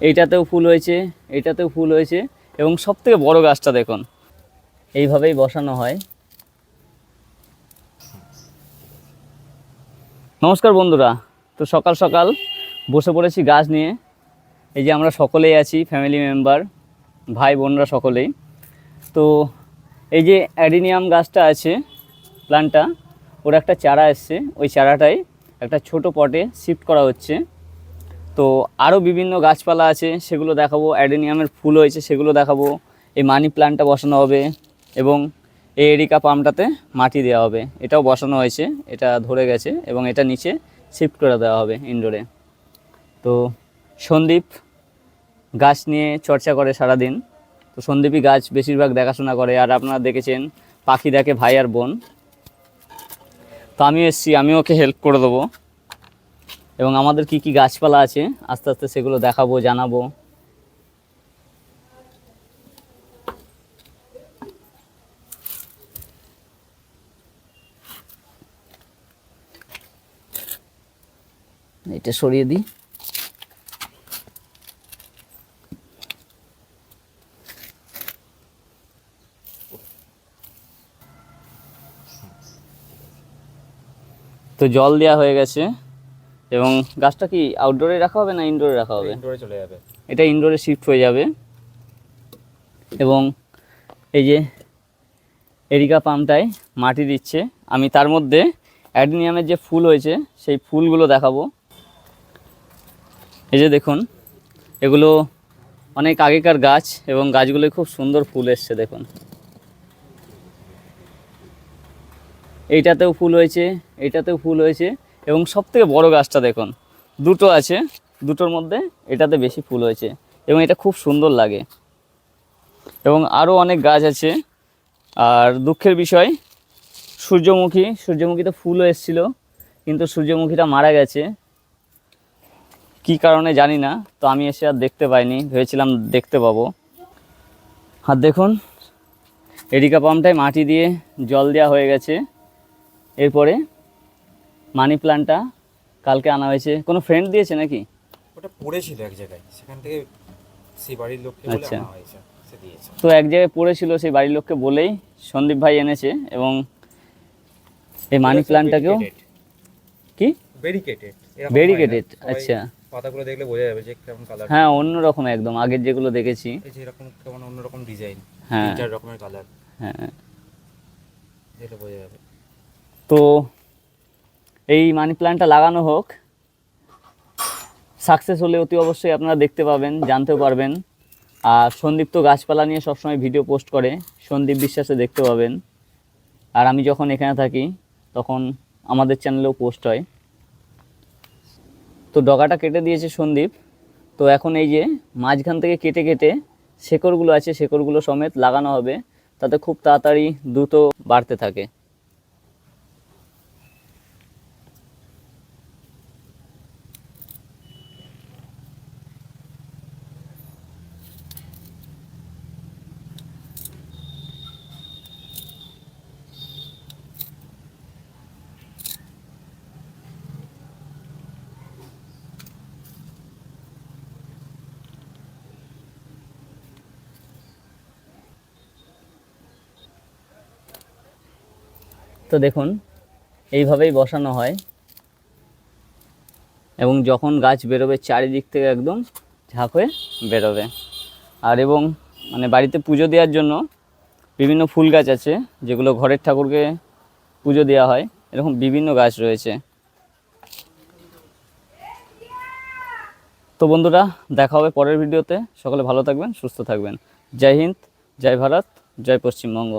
এইটাতেও ফুল হয়েছে, এইটাতেও ফুল হয়েছে এবং সব থেকে বড় গাছটা দেখুন। এইভাবেই বসানো হয়। নমস্কার বন্ধুরা, তো সকাল সকাল বসে পড়েছি গাছ নিয়ে। এই যে আমরা সকলেই আছি ফ্যামিলি মেম্বার ভাই বোনরা সকলেই। তো এই যে অ্যাডিনিয়াম গাছটা আছে প্ল্যান্টটা ওর একটা চারা এসছে। ওই চারাটাই একটা ছোট পটে শিফট করা হচ্ছে। তো আরও বিভিন্ন গাছপালা আছে, সেগুলো দেখাবো। অ্যাডেনিয়ামের ফুল হয়েছে, সেগুলো দেখাবো। এই মানি প্ল্যান্টটা বসানো হবে এবং এই এরিকা পাম্পটাতে মাটি দেওয়া হবে। এটাও বসানো হয়েছে, এটা ধরে গেছে এবং এটা নিচে শিফট করে দেওয়া হবে ইনডোরে তো সন্দীপ গাছ নিয়ে চর্চা করে সারাদিন। তো সন্দীপই গাছ বেশিরভাগ দেখাশোনা করে, আর আপনারা দেখেছেন পাখি দেখে ভাই আর বোন। তো আমিও এসছি, আমিও ওকে হেল্প করে দেবো। এবং আমাদের কি কি গাছপালা আছে? আস্তে আস্তে সেগুলো দেখাবো, জানাব। এটা সরিয়ে দিই। তো জল দেওয়া হয়ে গেছে। এবং গাছটা কি আউটডোরে রাখা হবে না ইনডোরে রাখা হবে? ইনডোরে চলে যাবে। এটা ইনডোরে শিফট হয়ে যাবে। এবং এই যে এরিকা পাম্পটায় মাটি দিচ্ছে। আমি তার মধ্যে অ্যাডিনিয়ামের যে ফুল হয়েছে সেই ফুলগুলো দেখাবো। এই যে দেখুন এগুলো অনেক আগেকার গাছ এবং গাছগুলো খুব সুন্দর ফুল এসছে দেখুন। এইটাতেও ফুল হয়েছে এইটাতেও ফুল হয়েছে। এবং সব থেকে বড় গাছটা দেখুন। দুটো আছে, দুটোর মধ্যে এটাতে বেশি ফুল হয়েছে এবং এটা খুব সুন্দর লাগে। এবং আরও অনেক গাছ আছে। আর দুঃখের বিষয়, সূর্যমুখী, সূর্যমুখীতে ফুলও এসেছিল, কিন্তু সূর্যমুখীটা মারা গেছে। কি কারণে জানি না, তো আমি এসে আর দেখতে পাইনি, ভেবেছিলাম দেখতে পাবো। আর দেখুন, এরিকা পাম্পটায় মাটি দিয়ে জল দেওয়া হয়ে গেছে। এরপরে মানি প্ল্যান্টটা কালকে আনা হয়েছে। কোনো ফ্রেন্ড দিয়েছে নাকি? ওটা পড়েছিল এক জায়গায়। সেখান থেকে সেই বাড়ির লোককে বলে আচ্ছা। আনা হয়েছে সে দিয়েছে। তো এক জায়গায় পড়েছিল সেই বাড়ির লোককে বলেই সন্দীপ ভাই এনেছে এবং এই মানি প্ল্যান্টটাকেও কি? ব্যারিকেটেড Variegated, আচ্ছা। পাতাগুলো দেখলে বোঝা যাবে যে কেমন কালার হ্যাঁ অন্যরকম একদম। আগের যেগুলো দেখেছি। এই যে এরকম কেমন অন্যরকম ডিজাইন হ্যাঁ। চার রকমের কালার হ্যাঁ। এটা বোঝা যাবে। তো এই মানি প্ল্যান্টটা লাগানো হোক সাকসেস হলে অতি অবশ্যই আপনারা দেখতে পাবেন, জানতেও পারবেন। আর সন্দীপ তো গাছপালা নিয়ে সবসময় ভিডিও পোস্ট করে, সন্দীপ বিশ্বাসে দেখতে পাবেন। আর আমি যখন এখানে থাকি, তখন আমাদের চ্যানেলেও পোস্ট হয়। তো ডগাটা কেটে দিয়েছে সন্দীপ। তো এখন এই যে মাঝখান থেকে কেটে কেটে শেকড়গুলো আছে, শেকড়গুলো সমেত লাগানো হবে, তাতে খুব তাড়াতাড়ি দ্রুত বাড়তে থাকে। তো দেখুন, এইভাবেই বসানো হয়। এবং যখন গাছ বেরোবে চারিদিক থেকে একদম ঝাঁক হয়ে বেরোবে। আর এবং মানে বাড়িতে পুজো দেওয়ার জন্য বিভিন্ন ফুল গাছ আছে, যেগুলো ঘরের ঠাকুরকে পুজো দেওয়া হয়। এরকম বিভিন্ন গাছ রয়েছে। তো বন্ধুরা, দেখা হবে পরের ভিডিওতে। সকলে ভালো থাকবেন, সুস্থ থাকবেন। জয় হিন্দ, জয় ভারত, জয় পশ্চিমবঙ্গ।